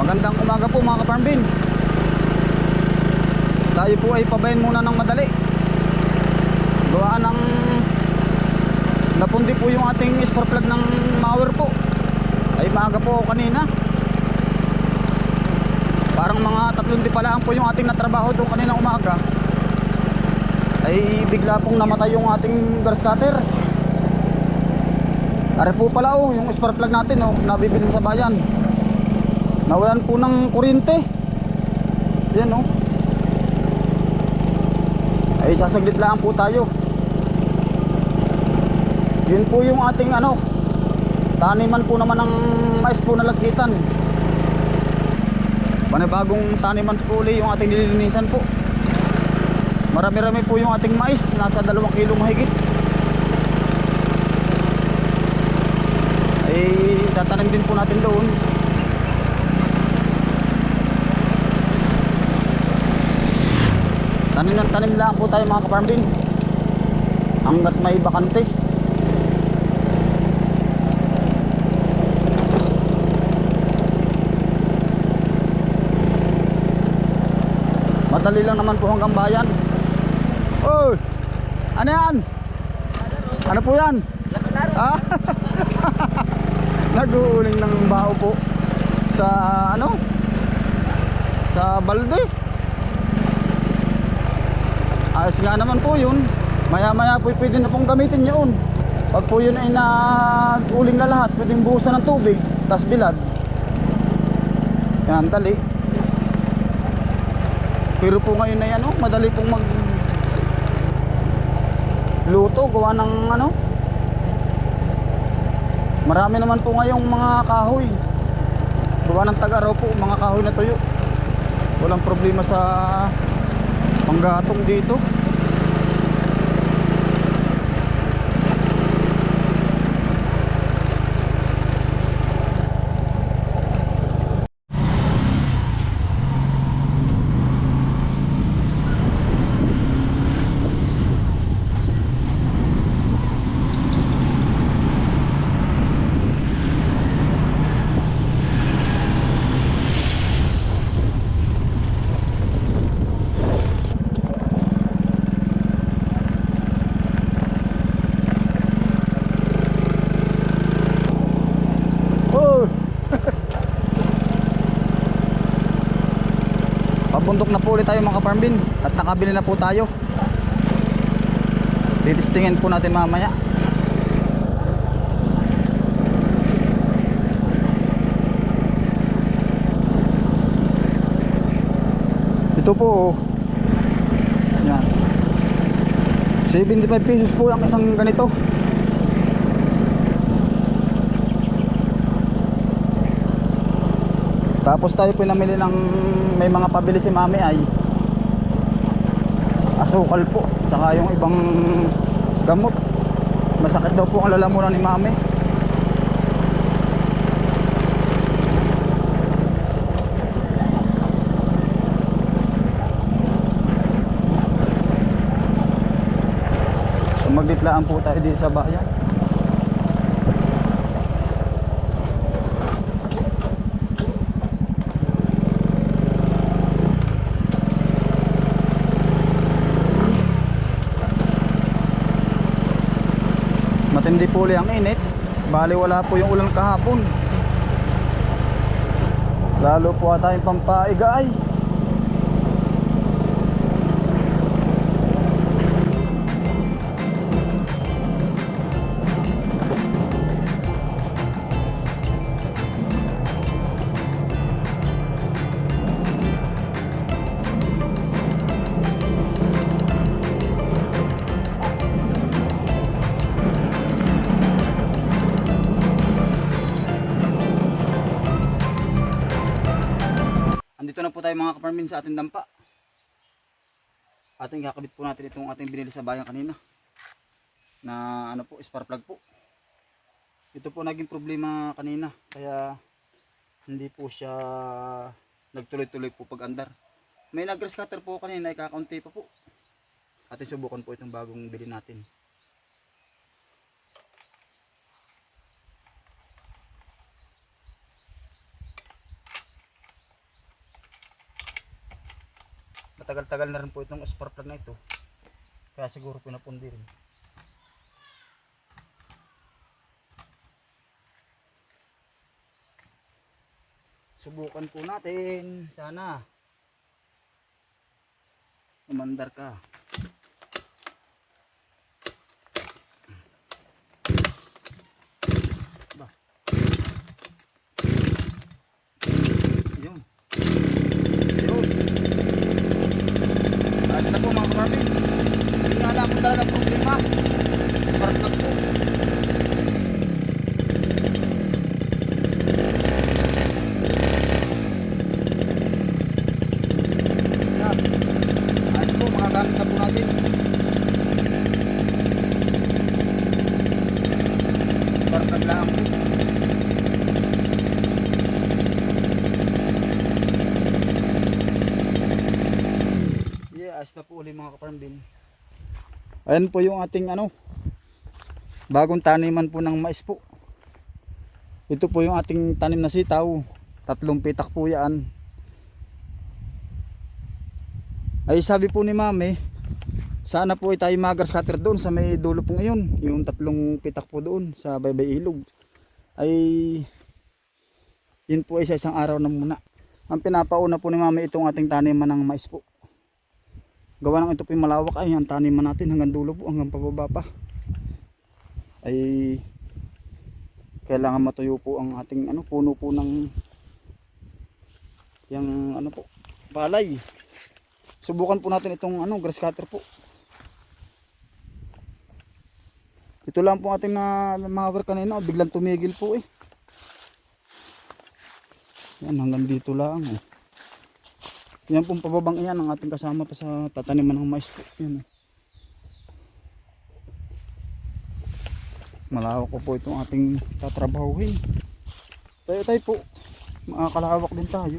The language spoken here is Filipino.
Magandang umaga po mga kaparmbin. Tayo po ay pabayan muna ng madali. Gawaan ng Napundi po yung ating spark plug ng mower po. Ay maaga po kanina. Parang mga tatlong di palaan po yung ating natrabaho doon kanina umaga. Ay bigla pong namatay yung ating grass cutter Are po pala oh, yung spark plug natin oh, nabibili sa bayan Nawalan po ng kuryente. Yan oh. Ay sasaglit lang po tayo. Yun po yung ating ano. Taniman po naman ng mais po na lagitan. Panibagong taniman po uli yung ating nililinisan po. Marami-rami po yung ating mais. Nasa dalawang kilo mahigit. Ay tatanim din po natin doon. Tanim ng tanim lang po tayo mga kaparm din. Hanggat may bakante. Madali lang naman po hanggang bayan. Oy! Ano yan? Ano po yan? Ah? Nag-uuling ng bao po sa ano? Sa balde. Ayos nga naman po yun. Maya maya po pwede na pong gamitin yun. Pag po yun ay nag-uling na lahat, pwedeng buhusan ng tubig, tas bilad. Yan, dali. Pero po ngayon ay ano, madali pong mag luto, gawa ng ano. Marami naman po ngayong mga kahoy. Gawa ng tag-araw po, mga kahoy na tuyo. Walang problema sa panggatong dito. Oh! Pabundok na po ulit tayo mga farmbin at nakabili na po tayo. Titistingin po natin mamaya. Ito po oh. Yan. 75 pesos po ang isang ganito. Tapos tayo po namili ng may mga pabili si mami ay asukal po tsaka yung ibang gamot. Masakit daw po ang lalamunan ni mami. Sumagitlaan po tayo dito sa bayan matindi po ang init. Bali wala po yung ulan kahapon. Lalo po ata yung pampaiga ay Andito na po tayo mga kaparmin sa ating dampa. Ating kakabit po natin itong ating binili sa bayan kanina. Na ano po, spark plug po. Ito po naging problema kanina. Kaya hindi po siya nagtuloy-tuloy po pag andar. May nag-grass cutter po kanina, ay kakaunti pa po. Ating subukan po itong bagong bili natin. Matagal-tagal na rin po itong spark plug na ito. Kaya siguro pinapundi rin. Subukan po natin. Sana. Umandar ka. Ba. Yun. Yun. Ayos na po mga kapatid. Hindi nga lang po talaga problema. Parang po. Yan. Ayos po mga gamit na po natin. Parang lang po. Yeah, ayos na po ulit mga kaparambin. Ayan po yung ating ano, bagong taniman po ng mais po. Ito po yung ating tanim na sitaw. Tatlong pitak po yan. Ay sabi po ni mami, sana po ay tayo magar scatter doon sa may dulo po ngayon. Yung tatlong pitak po doon sa baybay ilog. Ay yun po ay sa isang araw na muna. Ang pinapauna po ni mami itong ating taniman ng mais po. Gawa ng ito po yung malawak ay ang taniman natin hanggang dulo po hanggang pababa pa. Ay kailangan matuyo po ang ating ano puno po ng yung ano po palay. Subukan po natin itong ano grass cutter po. Ito lang po ating na mga kanina, oh, biglang tumigil po eh. Yan hanggang dito lang. Oh. Yan pong pababang iyan ang ating kasama pa sa tataniman ng mais po. Yan. oh. Malawak po po itong ating tatrabahuhin. Tayo tayo po. Makakalawak din tayo.